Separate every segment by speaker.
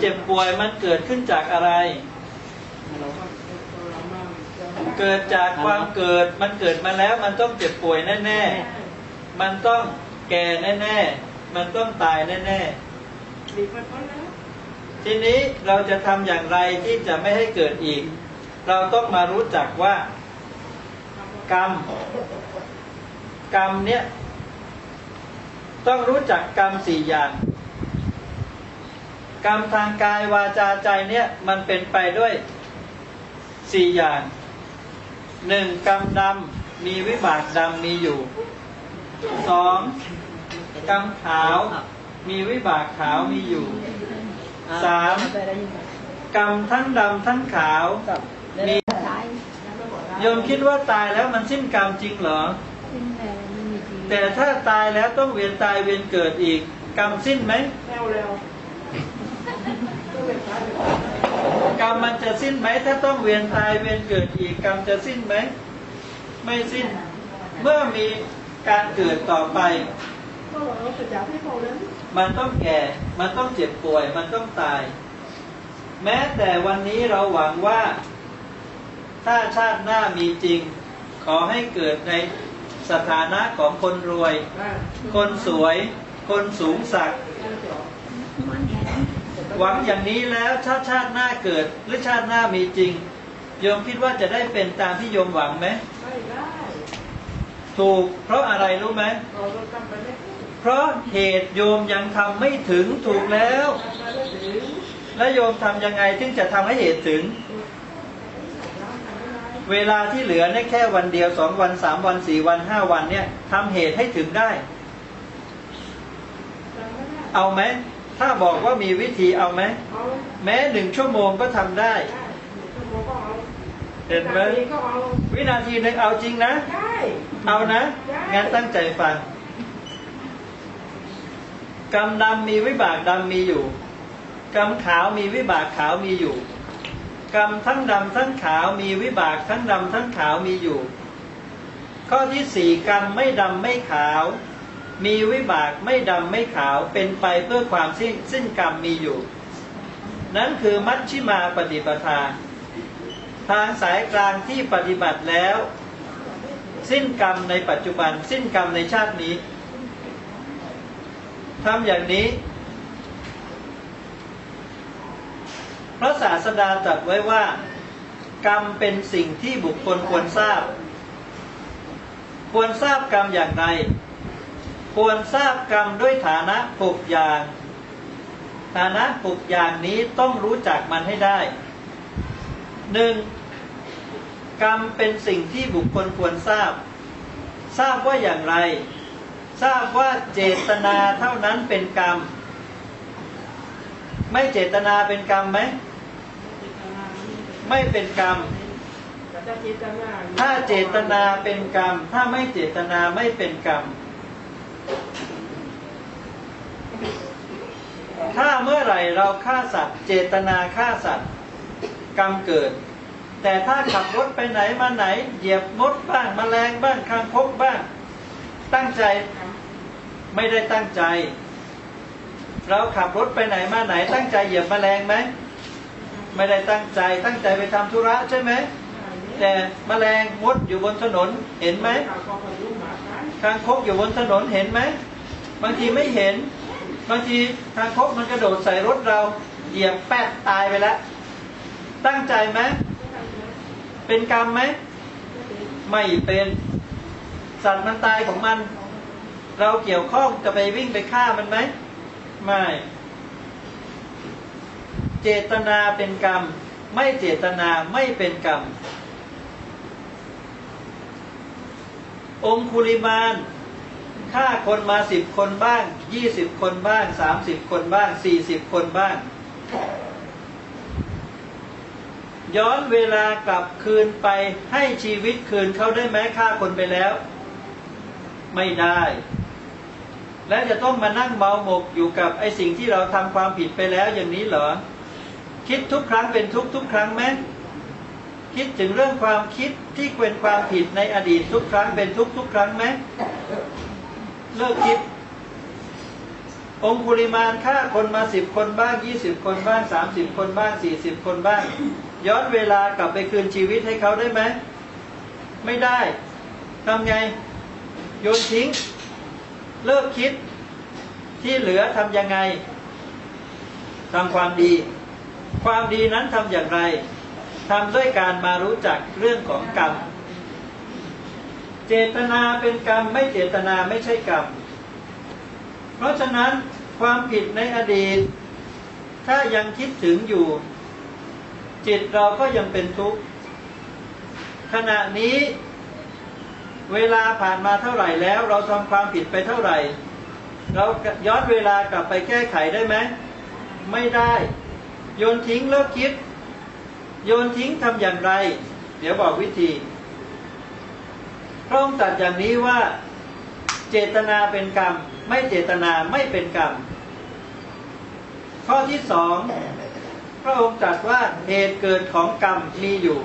Speaker 1: เจ็บป่วยมันเกิดขึ้นจากอะไร เกิดจากความเกิดมันเกิดมาแล้วมันต้องเจ็บป่วยแน่ ๆ มันต้องแก่แน่ ๆ มันต้องตายแน่ๆทีนี้เราจะทำอย่างไรที่จะไม่ให้เกิดอีก เราต้องมารู้จักว่า กรรม กรรมเนี่ยต้องรู้จักกรรมสี่อย่าง กรรมทางกายวาจาใจเนี่ยมันเป็นไปด้วยสี่อย่างหนึ่งกรรมดำมีวิบากดำมีอยู่สองกรรมขาว มีวิบากขาวมีอยู่สามกรรมทั้งดำทั้งขาวมีโยมคิดว่าตายแล้วมันสิ้นกรรมจริงเหรอ แต่ถ้าตายแล้วต้องเวียนตายเวียนเกิดอีก กรรมสิ้นไหม กรรมมันจะสิ้นไหมถ้าต้องเวียนตายเวียนเกิดอีกกรรมจะสิ้นไหมไม่สิ้น เมื่อมีการเกิดต่อไป มันต้องแก่ มันต้องเจ็บป่วย มันต้องตาย แม้แต่วันนี้เราหวังว่า ถ้าชาติหน้ามีจริง ขอให้เกิดในสถานะของคนรวย คนสวย คนสูงสักดิ์ หวังอย่างนี้แล้วชาติชาติหน้าเกิดหรือชาติหน้ามีจริงโยมคิดว่าจะได้เป็นตามที่โยมหวังไหมถูกเพราะอะไรรู้ไหมเพราะเหตุโยมยังทำไม่ถึงถูกแล้ว และโยมทำยังไงถึงจะทำให้เหตุถึง เวลาที่เหลือเนี่ยแค่วันเดียวสองวันสามวันสี่วันห้าวันเนี่ยทำเหตุให้ถึงได้ เอาไหม ถ้าบอกว่ามีวิธีเอาไหม แม้หนึ่งชั่วโมงก็ทำได้ เห็นไหมวินาทีหนึ่งเอาจริงนะ เอานะงั้นตั้งใจฟังกรรมดำมีวิบากดำมีอยู่กรรมขาวมีวิบากขาวมีอยู่กรรมทั้งดำทั้งขาวมีวิบากทั้งดำทั้งขาวมีอยู่ ข้อที่สี่กรรมไม่ดำไม่ขาว มีวิบากไม่ดำไม่ขาวเป็นไปเพื่อความสิ้นสิ้นกรรมมีอยู่ นั่นคือมัชชิมาปฏิปทา ทางสายกลางที่ปฏิบัติแล้ว สิ้นกรรมในปัจจุบัน สิ้นกรรมในชาตินี้ทำอย่างนี้ พระศาสดาตรัสไว้ว่า กรรมเป็นสิ่งที่บุคคลควรทราบ ควรทราบกรรมอย่างไร ควรทราบกรรมด้วยฐานะหกอย่าง ฐานะหกอย่างนี้ต้องรู้จักมันให้ได้หนึ่งกรรมเป็นสิ่งที่บุคคลควรทราบ ทราบว่าอย่างไร ทราบว่าเจตนาเท่านั้นเป็นกรรม ไม่เจตนาเป็นกรรมไหม ไม่เป็นกรรม ถ้าเจตนาเป็นกรรม ถ้าไม่เจตนาไม่เป็นกรรม ถ้าเมื่อไหร่เราฆ่าสัตว์ เจตนาฆ่าสัตว์กรรมเกิด แต่ถ้าขับรถไปไหนมาไหน เหยียบมดบ้างมแมลงบ้างคางคกบ้าง ตั้งใจไม่ได้ตั้งใจ เราขับรถไปไหนมาไหน ตั้งใจเหยียบแมลงไหมไม่ได้ตั้งใจตั้งใจไปทำธุระใช่ไหมแต่แมลงมดอยู่บนถนนเห็นไหม คางคกอยู่บนถนนเห็นไหมบางทีไม่เห็น บางทีคางคกมันกระโดดใส่รถเรา เหยียบแป๊ดตายไปแล้ว ตั้งใจไหมเป็นกรรมไหมไม่เป็นสัตว์มันตายของมัน เราเกี่ยวข้องจะไปวิ่งไปฆ่ามันไหมไม่ เจตนาเป็นกรรม ไม่เจตนาไม่เป็นกรรม องคุลิมานฆ่าคนมาสิบคนบ้างยี่สิบคนบ้างสามสิบคนบ้างสี่สิบคนบ้าง ย้อนเวลากลับคืนไปให้ชีวิตคืนเขาได้ไหมฆ่าคนไปแล้ว ไม่ได้ และจะต้องมานั่งเมาหมกอยู่กับไอสิ่งที่เราทำความผิดไปแล้วอย่างนี้เหรอ คิดทุกครั้งเป็นทุกทุกครั้งไหม คิดถึงเรื่องความคิดที่เป็นความผิดในอดีตทุกครั้งเป็นทุกทุกครั้งไหมเลิกคิด องคุลิมานฆ่าคนมาสิบคนบ้างยี่สิบคนบ้างสามสิบคนบ้างสี่สิบคนบ้าง ย้อนเวลากลับไปคืนชีวิตให้เขาได้ไหมไม่ได้ทำไง โยนทิ้ง เลิกคิด ที่เหลือทำยังไงทำความดี ความดีนั้นทำอย่างไร ทำด้วยการมารู้จักเรื่องของกรรม เจตนาเป็นกรรมไม่เจตนาไม่ใช่กรรม เพราะฉะนั้นความผิดในอดีต ถ้ายังคิดถึงอยู่ จิตเราก็ยังเป็นทุกข์ ขณะนี้ เวลาผ่านมาเท่าไหร่แล้วเราทำความผิดไปเท่าไหร่ เราย้อนเวลากลับไปแก้ไขได้ไหม ไม่ได้ โยนทิ้งเลิกคิด โยนทิ้งทำอย่างไร เดี๋ยวบอกวิธีพระองค์ตรัสอย่างนี้ว่าเจตนาเป็นกรรม ไม่เจตนาไม่เป็นกรรม ข้อที่สองพระองค์ตรัสว่าเหตุเกิดของกรรมมีอยู่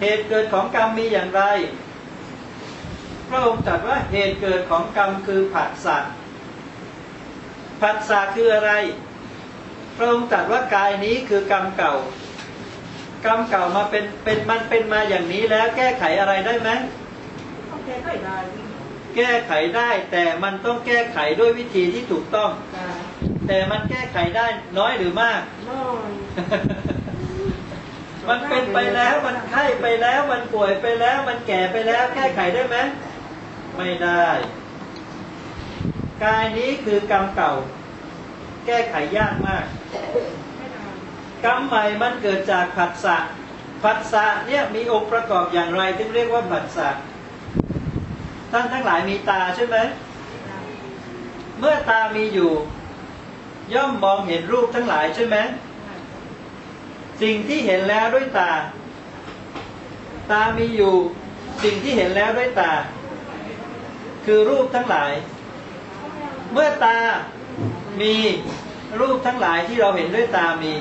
Speaker 1: เหตุเกิดของกรรมมีอย่างไร พระองค์ตรัสว่าเหตุเกิดของกรรมคือผัสสะผัสสะคืออะไร พระองค์ตรัสว่ากายนี้คือกรรมเก่า กรรมเก่ามาเป็นเป็นมันเป็นมาอย่างนี้แล้วแก้ไขอะไรได้ไหม
Speaker 2: โอเคก็ได้
Speaker 1: แก้ไขได้แต่มันต้องแก้ไขด้วยวิธีที่ถูกต้อง
Speaker 2: จ้า
Speaker 1: แต่มันแก้ไขได้น้อยหรือมาก
Speaker 2: น้อย
Speaker 1: มันเป็นไปแล้วมันไข้ไปแล้วมันป่วยไปแล้ว มันแก่ไปแล้ว แก้ไขได้ไหมไม่ได้กายนี้คือกรรมเก่า แก้ไขยากมาก
Speaker 2: ไม่ได้
Speaker 1: กรรมใหม่มันเกิดจากผัสสะผัสสะเนี่ยมีองค์ประกอบอย่างไรที่เรียกว่าผัสสะท่านทั้งหลายมีตาใช่ไหมเมื่อตามีอยู่ ย่อมมองเห็นรูปทั้งหลายใช่ไหมสิ่งที่เห็นแล้วด้วยตา ตามีอยู่ สิ่งที่เห็นแล้วด้วยตา คือรูปทั้งหลาย เมื่อตามี รูปทั้งหลายที่เราเห็นด้วยตามี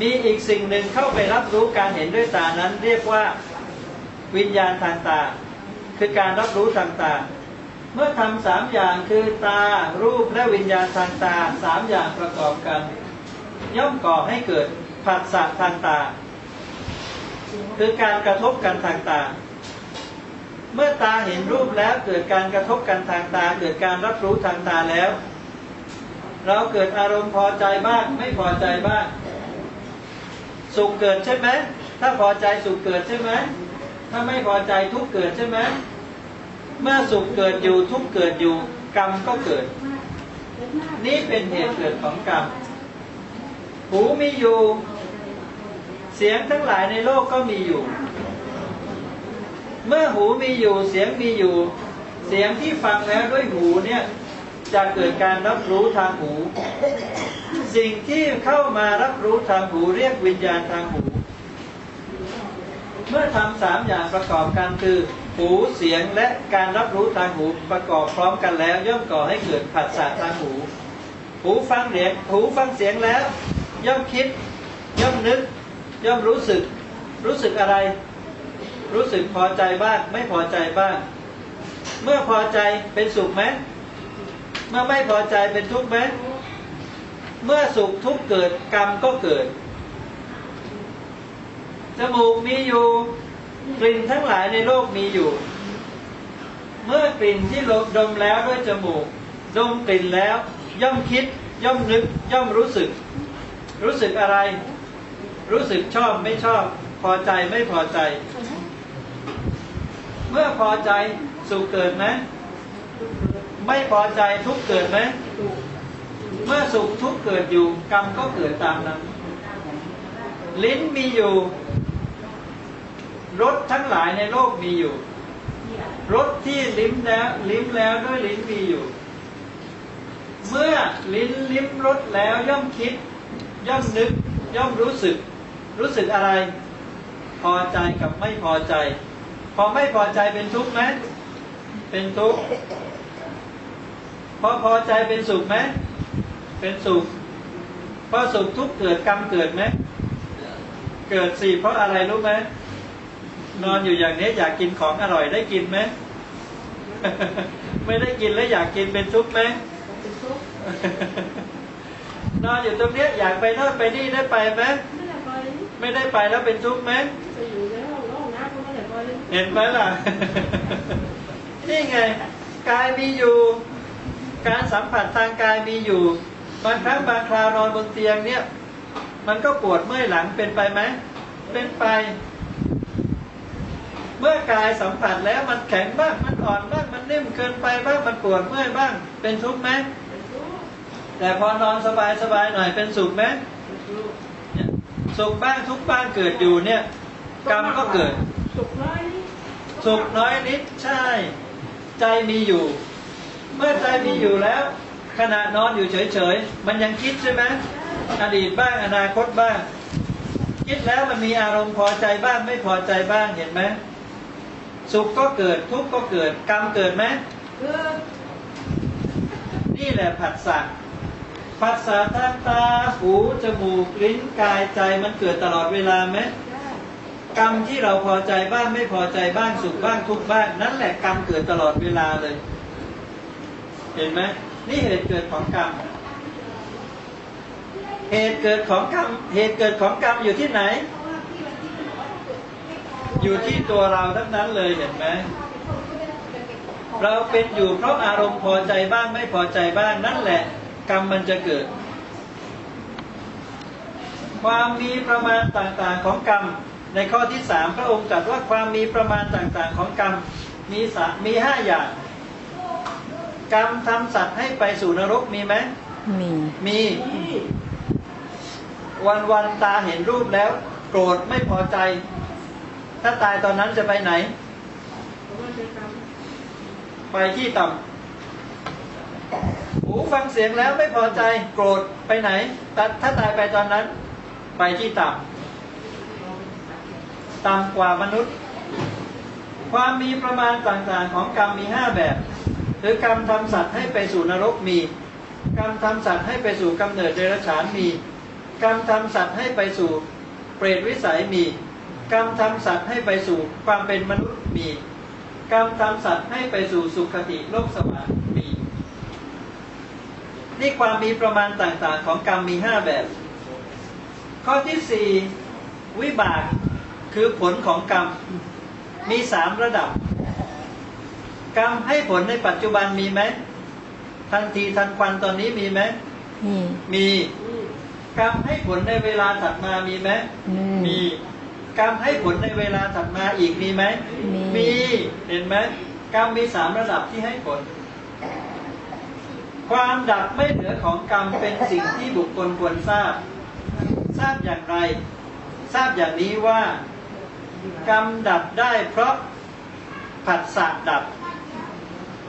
Speaker 1: มีอีกสิ่งหนึ่งเข้าไปรับรู้การเห็นด้วยตานั้น เรียกว่าวิญญาณทางตา คือการรับรู้ทางตา เมื่อทำสามอย่างคือตารูปและวิญญาณทางตาสามอย่างประกอบกัน ย่อมก่อให้เกิดผัสสะทางตา คือการกระทบกันทางตา เมื่อตาเห็นรูปแล้วเกิดการกระทบกันทางตา เกิดการรับรู้ทางตาแล้ว เราเกิดอารมณ์พอใจบ้างไม่พอใจบ้างสุขเกิดใช่ไหมถ้าพอใจสุขเกิดใช่ไหมถ้าไม่พอใจทุกเกิดใช่ไหมเมื่อสุขเกิดอยู่ทุกเกิดอยู่ กรรมก็เกิด นี่เป็นเหตุเกิดของกรรมหูมีอยู่ เสียงทั้งหลายในโลกก็มีอยู่ เมื่อหูมีอยู่เสียงมีอยู่ เสียงที่ฟังแล้วด้วยหูเนี่ย จะเกิดการรับรู้ทางหู สิ่งที่เข้ามารับรู้ทางหูเรียกวิญญาณทางหู เมื่อทำสามอย่างประกอบกันคือ หูเสียงและการรับรู้ทางหูประกอบพร้อมกันแล้ว ย่อมก่อให้เกิดผัสสะทางหู หูฟังเสียงหูฟังเสียงแล้ว ย่อมคิด ย่อมนึก ย่อมรู้สึก รู้สึกอะไร รู้สึกพอใจบ้างไม่พอใจบ้าง เมื่อพอใจเป็นสุขไหม เมื่อไม่พอใจเป็นทุกข์ไหมเมื่อสุขทุกข์เกิดกรรมก็เกิด จมูกมีอยู่กลิ่นทั้งหลายในโลกมีอยู่ เมื่อกลิ่นที่ลมดมแล้วด้วยจมูก ดมกลิ่นแล้ว ย่อมคิด ย่อมนึก ย่อมรู้สึก รู้สึกอะไร รู้สึกชอบไม่ชอบ พอใจไม่พอใจ เมื่อพอใจสุขเกิดไหม ไม่พอใจทุกเกิดไหม เมื่อสุขทุกเกิดอยู่ กรรมก็เกิดตามนั้น ลิ้นมีอยู่ รสทั้งหลายในโลกมีอยู่ รสที่ลิ้มแล้ว ลิ้มแล้วด้วยลิ้นมีอยู่ เมื่อลิ้นลิ้มรสแล้วย่อมคิด ย่อมนึก ย่อมรู้สึก รู้สึกอะไร พอใจกับไม่พอใจ พอไม่พอใจเป็นทุกข์ไหมเป็นทุกข์ พอพอใจเป็นสุขไหมเป็นสุขพอสุขทุกข์เกิดกรรมเกิดไหมเกิดสิเพราะอะไรรู้ไหมนอนอยู่อย่างนี้อยากกินของอร่อยได้กินไหมไม่ได้กินแล้วอยากกินเป็นทุกข์ไหม
Speaker 2: เป็นทุกข์
Speaker 1: นอนอยู่ตรงเนี้ยอยากไปโน่นไปนี่ได้ไปไหม
Speaker 2: ไม่ได้ไป
Speaker 1: ไม่ได้ไปแล้วเป็นทุกข์ไหม
Speaker 2: จะอยู่ในห้องน้องน้ำก็ไม่ได้ไป
Speaker 1: เห็นไหมล่ะ นี่ไงกายมีอยู่ การสัมผัสทางกายมีอยู่บางครั้งบางคราวนอนบนเตียงเนี่ย มันก็ปวดเมื่อยหลังเป็นไปไหมเป็นไป เมื่อกายสัมผัสแล้วมันแข็งบ้างมันอ่อนบ้างมันนิ่มเกินไปบ้างมันปวดเมื่อยบ้าง เป็นทุกข์ไหม
Speaker 2: เป็นทุกข์
Speaker 1: แต่พอนอนสบายสบายๆหน่อยเป็นสุขไหม
Speaker 2: เป็นทุกข์
Speaker 1: เนี่ยสุขบ้างทุกข์บ้างเกิดอยู่เนี่ย กรรมก็เกิด
Speaker 2: สุขน้อยนิด
Speaker 1: สุขน้อยนิดใช่ ใจมีอยู่ เมื่อใจมีอยู่แล้ว ขณะนอนอยู่เฉยๆ มันยังคิดใช่ไหมอดีตบ้างอนาคตบ้าง คิดแล้วมันมีอารมณ์พอใจบ้างไม่พอใจบ้างเห็นไหมสุขก็เกิดทุกข์ก็เกิดกรรมเกิดไหม
Speaker 2: เกิด
Speaker 1: นี่แหละผัสสะผัสสะทางตาหูจมูกลิ้นกายใจมันเกิดตลอดเวลาไหมกรรมที่เราพอใจบ้างไม่พอใจบ้างสุขบ้างทุกข์บ้าง นั่นแหละกรรมเกิดตลอดเวลาเลย เห็นไหมนี่เหตุเกิดของกรรม เหตุเกิดของกรรม เหตุเกิดของกรรมอยู่ที่ไหน อยู่ที่ตัวเราทั้งนั้นเลยเห็นไหมเราเป็นอยู่เพราะอารมณ์พอใจบ้างไม่พอใจบ้างนั่นแหละ กรรมมันจะเกิด ความมีประมาณต่างๆของกรรม ในข้อที่สามพระองค์ตรัสว่าความมีประมาณต่างๆของกรรม มีสามีห้าอย่าง กรรมทำสัตว์ให้ไปสู่นรกมีไหม
Speaker 3: มี
Speaker 1: มี
Speaker 2: นี่
Speaker 1: วันวันๆตาเห็นรูปแล้ว โกรธไม่พอใจ ถ้าตายตอนนั้นจะไปไหน
Speaker 2: ผมว่าเป็นกรรม
Speaker 1: ไปที่ต่ำหูฟังเสียงแล้วไม่พอใจ โกรธไปไหนแต่ถ้าตายไปตอนนั้น ไปที่ต่ำต่ำกว่ามนุษย์ ความมีประมาณต่างๆของกรรมมีห้าแบบ หรือกรรมทำสัตว์ให้ไปสู่นรกมี กรรมทำสัตว์ให้ไปสู่กำเนิดเดรัจฉานมี กรรมทำสัตว์ให้ไปสู่เปรตวิสัยมี กรรมทำสัตว์ให้ไปสู่ความเป็นมนุษย์มี กรรมทำสัตว์ให้ไปสู่สุคติโลกสวรรค์มี นี่ความมีประมาณต่างๆ ของกรรมมีห้าแบบ ข้อที่สี่วิบากคือผลของกรรมมีสามระดับ กรรมให้ผลในปัจจุบันมีไหมทันทีทันควันตอนนี้มีไหม
Speaker 3: มี
Speaker 1: มี
Speaker 2: นี่
Speaker 1: กรรมให้ผลในเวลาถัดมามีไหม
Speaker 3: มี
Speaker 1: มีกรรมให้ผลในเวลาถัดมาอีกมีไหม
Speaker 3: มี
Speaker 1: มีเห็นไหมกรรมมีสามระดับที่ให้ผล ความดับไม่เหลือของกรรมเป็นสิ่งที่บุคคลควรทราบ ทราบอย่างไร ทราบอย่างนี้ว่า กรรมดับได้เพราะผัสสะดับ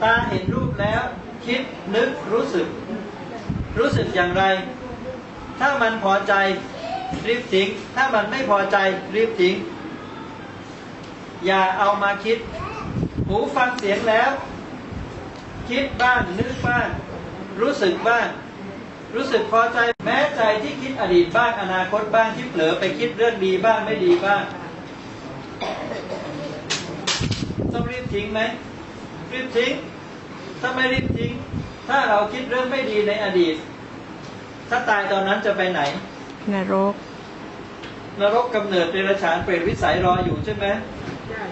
Speaker 1: ตาเห็นรูปแล้ว คิดนึกรู้สึก รู้สึกอย่างไร ถ้ามันพอใจรีบทิ้ง ถ้ามันไม่พอใจรีบทิ้ง อย่าเอามาคิด หูฟังเสียงแล้ว คิดบ้างนึกบ้างรู้สึกบ้างรู้สึกพอใจแม้ใจที่คิดอดีตบ้างอนาคตบ้างที่เผลอไปคิดเรื่องดีบ้างไม่ดีบ้างต้องรีบทิ้งไหมรีบทิ้ง ถ้าไม่รีบทิ้ง ถ้าเราคิดเรื่องไม่ดีในอดีต ถ้าตายตอนนั้นจะไปไหน
Speaker 3: นรก
Speaker 1: นรกกำเนิดเดรัจฉานเปรตวิสัยรออยู่ใช่ไหม
Speaker 2: ได้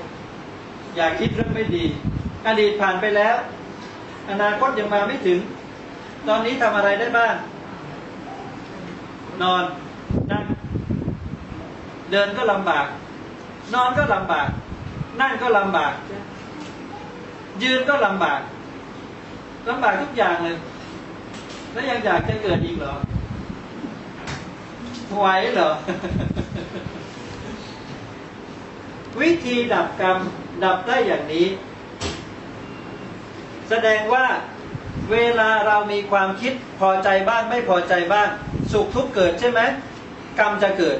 Speaker 1: อย่าคิดเรื่องไม่ดี อดีตผ่านไปแล้ว อนาคตยังมาไม่ถึง ตอนนี้ทำอะไรได้บ้าง นอนนั่งเดินก็ลำบาก นอนก็ลำบาก นั่งก็ลำบาก
Speaker 2: จ้ะ
Speaker 1: ยืนก็ลำบาก ลำบากทุกอย่างเลย แล้วยังอยากจะเกิดอีกเหรอไหวเหรอ วิธีดับกรรม ดับได้อย่างนี้ แสดงว่าเวลาเรามีความคิดพอใจบ้างไม่พอใจบ้าง สุขทุกข์เกิดใช่ไหมกรรมจะเกิด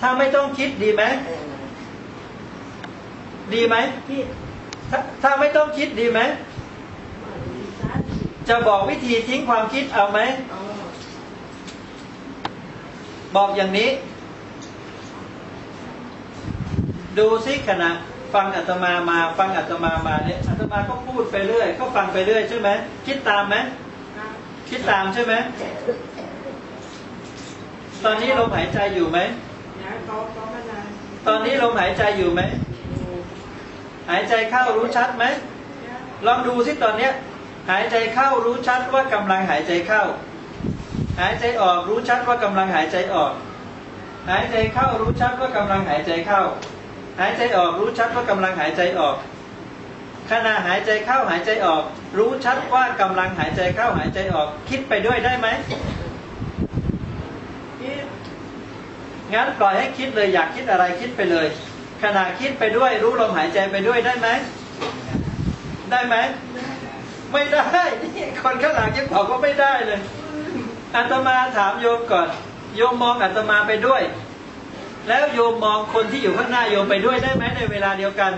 Speaker 1: ถ้าไม่ต้องคิดดีไหมดีไหมถ้าถ้าไม่ต้องคิดดีไหม จะบอกวิธีทิ้งความคิดเอาไหม บอกอย่างนี้ ดูซิขณะฟังอาตมามา ฟังอาตมามาเนี่ยอาตมาก็พูดไปเรื่อย ก็ฟังไปเรื่อยใช่ไหมคิดตามไหม
Speaker 2: คิ
Speaker 1: ดตามใช่ไหมตอนนี้ลมหายใจอยู่ไหม
Speaker 2: ต
Speaker 1: อนนี้ลมหายใจอยู่ไหมหายใจเข้ารู้ชัดไหมลองดูสิตอนเนี้ย หายใจเข้ารู้ชัดว่ากำลังหายใจเข้า หายใจออกรู้ชัดว่ากำลังหายใจออก หายใจเข้ารู้ชัดว่ากำลังหายใจเข้า หายใจออกรู้ชัดว่ากำลังหายใจออก ขณะหายใจเข้าหายใจออก รู้ชัดว่ากำลังหายใจเข้าหายใจออก คิดไปด้วยได้ไหม
Speaker 2: คิด
Speaker 1: งั้นปล่อยให้คิดเลยอยากคิดอะไรคิดไปเลย ขณะคิดไปด้วยรู้ลมหายใจไปด้วยได้ไหมได้ไหม ไม่ได้นี่คนข้างหลังยังบอกว่าไม่ได้เลยอาตมาถามโยมก่อน โยมมองอาตมาไปด้วย แล้วโยมมองคนที่อยู่ข้างหน้าโยมไปด้วยได้ไหมในเวลาเดียวกัน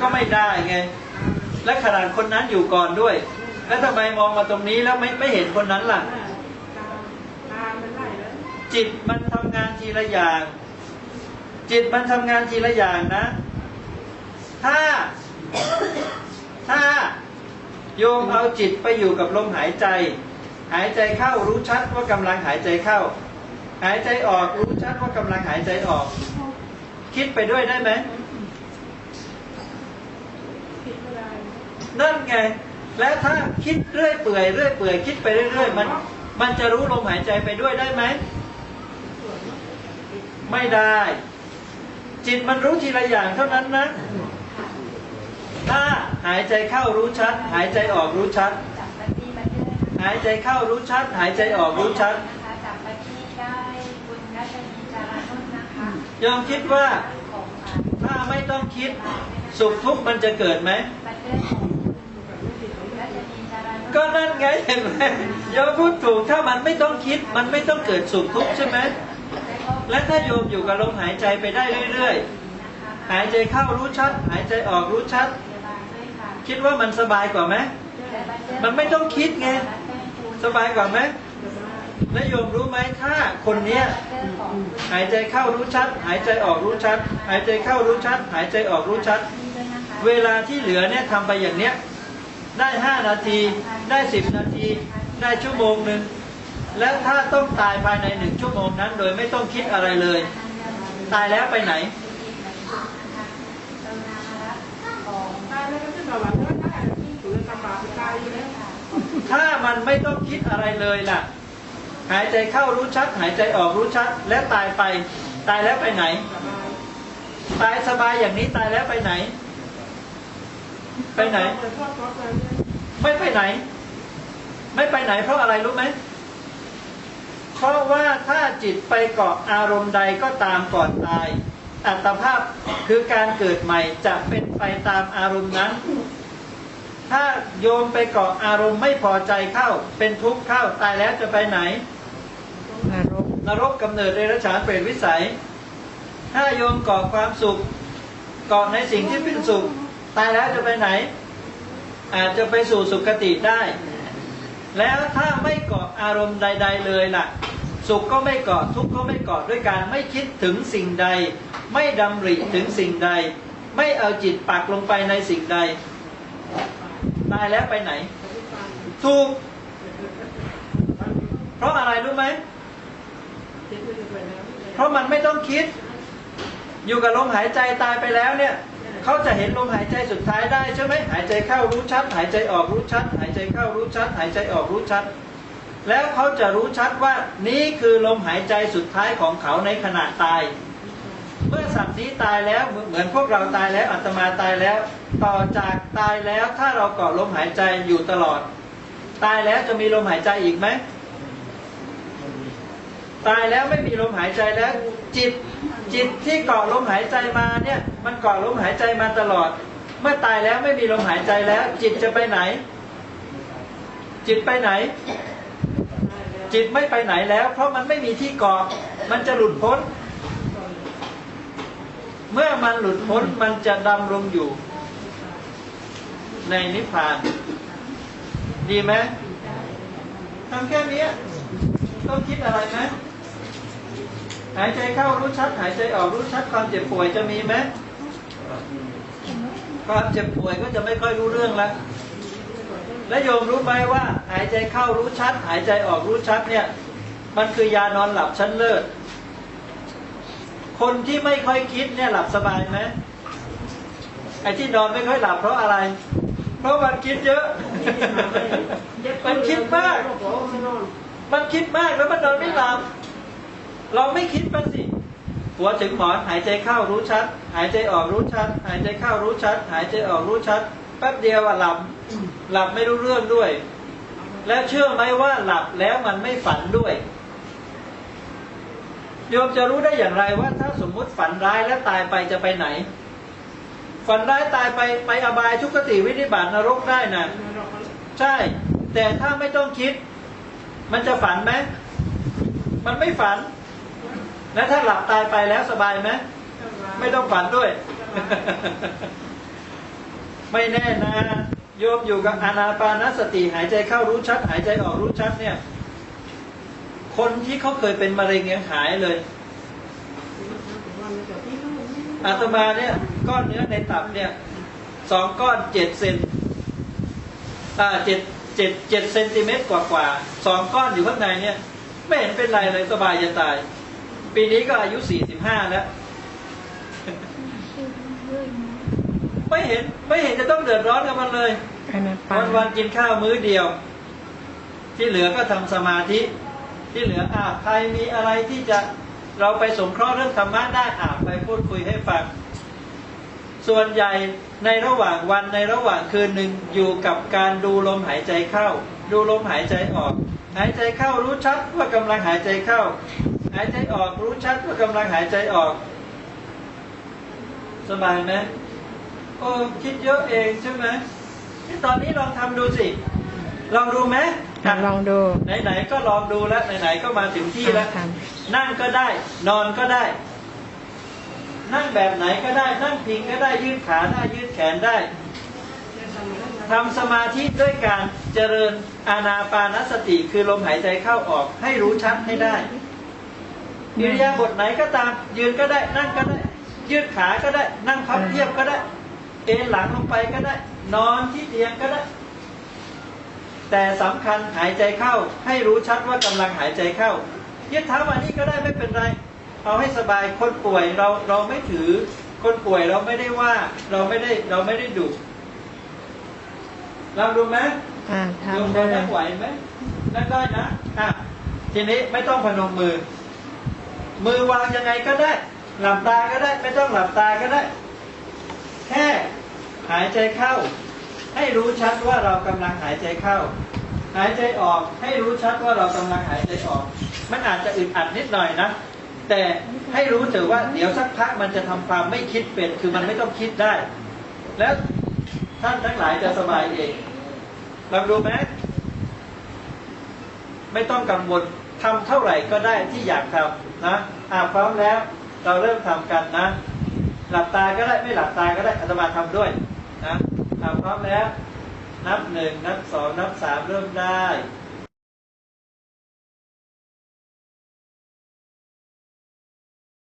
Speaker 2: ก็ไม่
Speaker 1: ได้ไง และขนาดคนนั้นอยู่ก่อนด้วย แล้วทำไมมองมาตรงนี้แล้วไม่ไม่เห็นคนนั้นล่ะ จิตมันทำงานทีละอย่าง จิตมันทำงานทีละอย่างนะ ถ้า ถ้าโยมเอาจิตไปอยู่กับลมหายใจ หายใจเข้ารู้ชัดว่ากำลังหายใจเข้า หายใจออกรู้ชัดว่ากำลังหายใจออก คิดไปด้วยได้ไหมนั่นไง และถ้าคิดเรื่อยเปื่อยเรื่อยเปื่อยคิดไปเรื่อยๆมัน มันจะรู้ลมหายใจไปด้วยได้ไหม ไม่ได้ จิตมันรู้ทีละอย่างเท่านั้นนะ ถ้าหายใจเข้ารู้ชัด หายใจออกรู้ชัด
Speaker 3: จับปฏิบัติด้วยนะคะ
Speaker 1: หายใจเข้ารู้ชัด หายใจออกรู้ชัด
Speaker 3: นะคะจับปฏิได้คุณรัชนีจารานุชนะคะ
Speaker 1: ยอมคิดว่า
Speaker 3: ของอ่า
Speaker 1: ถ้าไม่ต้องคิด สุขทุกข์มันจะเกิดไหม
Speaker 3: ปฏิบัติของคุณรัชนีจารานุช
Speaker 1: ก็นั่นไงเห็นไหมยอมพูดถูกถ้ามันไม่ต้องคิด มันไม่ต้องเกิดสุขทุกข์ใช่ไหมและถ้าโยมอยู่กับลมหายใจไปได้เรื่อย
Speaker 3: นะคะ
Speaker 1: ๆหายใจเข้ารู้ชัด หายใจออกรู้ชัด
Speaker 3: คิ
Speaker 1: ดว่ามันสบายกว่าไหมมันไม่ต้องคิดไง สบายกว่าไหมและโยมรู้ไหมถ้าคนเนี้ยหายใจเข้ารู้ชัด หายใจออกรู้ชัด หายใจเข้ารู้ชัด หายใจออกรู้ชัด เวลาที่เหลือเนี่ยทำไปอย่างเนี้ย ได้ห้านาทีได้สิบนาที ได้ชั่วโมงหนึ่งแล้วถ้าต้องตายภายในหนึ่งชั่วโมงนั้น โดยไม่ต้องคิดอะไรเลย ตายแล้วไปไหน
Speaker 2: ตายแล้วก็จะแบบว่าเนื้อได้ ถ้า
Speaker 1: มันไม่ต้องคิดอะไรเลยล่ะ หายใจเข้ารู้ชัด หายใจออกรู้ชัด และตายไป ตายแล้วไปไหน ตายสบายอย่างนี้ตายแล้วไปไหน ไปไหน ไม่ไปไหน ไม่ไปไหน เพราะอะไรรู้ไหมเพราะว่าถ้าจิตไปเกาะอารมณ์ใดก็ตามก่อนตาย อัตภาพคือการเกิดใหม่จะเป็นไปตามอารมณ์นั้น ถ้าโยมไปเกาะอารมณ์ไม่พอใจเข้า เป็นทุกข์เข้าตายแล้วจะไปไหน
Speaker 2: นรก
Speaker 1: นรกกำเนิดเดรัจฉานเปรตวิสัย ถ้าโยมก่อความสุขเกาะในสิ่งที่เป็นสุข ตายแล้วจะไปไหน อาจจะไปสู่สุคติได้ แล้วถ้าไม่เกาะอารมณ์ใด ๆ เลยล่ะ สุขก็ไม่เกาะทุกข์ก็ไม่เกาะด้วยการไม่คิดถึงสิ่งใด ไม่ดำริถึงสิ่งใด ไม่เอาจิตปักลงไปในสิ่งใด ตายแล้วไปไหน ถูก เพราะอะไรรู้ไหม เพราะมันไม่ต้องคิด อยู่กับลมหายใจตายไปแล้วเนี่ยเขาจะเห็นลมหายใจสุดท้ายได้ใช่ไหมหายใจเข้ารู้ชัด หายใจออกรู้ชัด หายใจเข้ารู้ชัด หายใจออกรู้ชัด แล้วเขาจะรู้ชัดว่านี่คือลมหายใจสุดท้ายของเขาในขณะตาย สัตว์นี้ตายแล้วเหมือนพวกเราตายแล้วอัตมาตายแล้ว ต่อจากตายแล้วถ้าเราเกาะลมหายใจอยู่ตลอด ตายแล้วจะมีลมหายใจอีกไหมตายแล้วไม่มีลมหายใจแล้ว จิตจิตที่เกาะลมหายใจมาเนี่ยมันเกาะลมหายใจมาตลอด เมื่อตายแล้วไม่มีลมหายใจแล้ว จิตจะไปไหน จิตไปไหน จิตไม่ไปไหนแล้ว เพราะมันไม่มีที่เกาะมันจะหลุดพ้น เมื่อมันหลุดพ้นมันจะดำรงอยู่ ในนิพพาน ดีไหมทำแค่นี้ต้องคิดอะไรไหมหายใจเข้ารู้ชัด หายใจออกรู้ชัดความเจ็บป่วยจะมีไหมความเจ็บป่วยก็จะไม่ค่อยรู้เรื่องแล้วและโยมรู้ไหมว่า หายใจเข้ารู้ชัด หายใจออกรู้ชัดเนี่ย มันคือยานอนหลับชั้นเลิศ คนที่ไม่ค่อยคิดเนี่ยหลับสบายไหมไอ้ที่นอนไม่ค่อยหลับเพราะอะไร เพราะมันคิดเยอะ มันคิดมาก มันคิดมากแล้วมันนอนไม่หลับ เราไม่คิดบ้างสิ หัวถึงหมอนหายใจเข้ารู้ชัด หายใจออกรู้ชัด หายใจเข้ารู้ชัด หายใจออกรู้ชัด แป๊บเดียวอะหลับ หลับไม่รู้เรื่องด้วย แล้วเชื่อไหมว่าหลับแล้วมันไม่ฝันด้วย โยมจะรู้ได้อย่างไรว่า ถ้าสมมุติฝันร้ายแล้วตายไปจะไปไหน ฝันร้ายตายไปไปอบายทุกขติวินิบาตนรกได้นะใช่ แต่ถ้าไม่ต้องคิด มันจะฝันไหมมันไม่ฝัน แล้วถ้าหลับตายไปแล้วสบายไหมไม่ต้องฝันด้วย ไม่แน่นะโยมอยู่กับอานาปานสติหายใจเข้ารู้ชัด หายใจออกรู้ชัดเนี่ย คนที่เขาเคยเป็นมะเร็งยังหายเลยอาตมาเนี่ยก้อนเนื้อในตับเนี่ยสองก้อนเจ็ดเซนอ่าเจ็ดเจ็ดเจ็ดเซนติเมตรกว่ากว่าสองก้อนอยู่ข้างในเนี่ย ไม่เห็นเป็นไรเลยสบายจะตาย ปีนี้ก็อายุสี่สิบห้าแล้วไม่เห็นไม่เห็นจะต้องเดือดร้อนกับมันเลย
Speaker 4: อนาปา
Speaker 1: วัน
Speaker 4: น
Speaker 1: วันๆกินข้าวมื้อเดียว ที่เหลือก็ทำสมาธิ ที่เหลืออ่าใครมีอะไรที่จะเราไปสงเคราะห์เรื่องธรรมะได้อ่าไปพูดคุยให้ฟัง ส่วนใหญ่ในระหว่างวันในระหว่างคืนหนึ่งอยู่กับการดูลมหายใจเข้า ดูลมหายใจออก หายใจเข้ารู้ชัดว่ากำลังหายใจเข้า หายใจออกรู้ชัดว่ากำลังหายใจออก สบายไหมโอ้คิดเยอะเองใช่ไหมนี่ตอนนี้ลองทำดูสิ ลองดูไหม
Speaker 4: อะลองดู
Speaker 1: ไหนๆก็ลองดูแล้วไหนๆก็มาถึงที่แล้ว
Speaker 4: ท
Speaker 1: นั่งก็ได้ นอนก็ได้ นั่งแบบไหนก็ได้ นั่งพิงก็ได้ยืดขาได้ยืดแขนได้ทำสมาธิด้วยการเจริญอานาปานสติคือลมหายใจเข้าออกให้รู้ชัดให้ได้อิริยาบถไหนก็ตาม ยืนก็ได้ นั่งก็ได้ ยืดขาก็ได้ นั่งพับเทียบก็ได้ เอนหลังลงไปก็ได้ นอนที่เตียงก็ได้ แต่สำคัญหายใจเข้าให้รู้ชัดว่ากำลังหายใจเข้ายืดเท้ามานี่ก็ได้ไม่เป็นไร เอาให้สบายคนป่วยเราเราไม่ถือคนป่วยเราไม่ได้ว่าเราไม่ได้เราไม่ได้ดุลองดูไหมำ
Speaker 4: อ่า
Speaker 1: โยม
Speaker 4: ทำ
Speaker 1: พ
Speaker 4: ได้
Speaker 1: อนั่งไหวไหมนั่งได้นะอะทีนี้ไม่ต้องพนมมือ มือวางยังไงก็ได้ หลับตาก็ได้ ไม่ต้องหลับตาก็ได้ แค่หายใจเข้า ให้รู้ชัดว่าเรากำลังหายใจเข้า หายใจออกให้รู้ชัดว่าเรากำลังหายใจออก มันอาจจะอึดอัดนิดหน่อยนะแต่ให้รู้เถอะว่าเดี๋ยวสักพักมันจะทำความไม่คิดเป็นคือมันไม่ต้องคิดได้ แล้วท่านทั้งหลายจะสบายเองลองดูไหมไม่ต้องกังวลทำเท่าไหร่ก็ได้ที่อยากทำนะอ่าพร้อมแล้ว เราเริ่มทำกันนะ หลับตาก็ได้ไม่หลับตาก็ได้อาตมาทำด้วยนะ พร้อมแล้ว นับหนึ่งนับสองนับสามเริ่มได้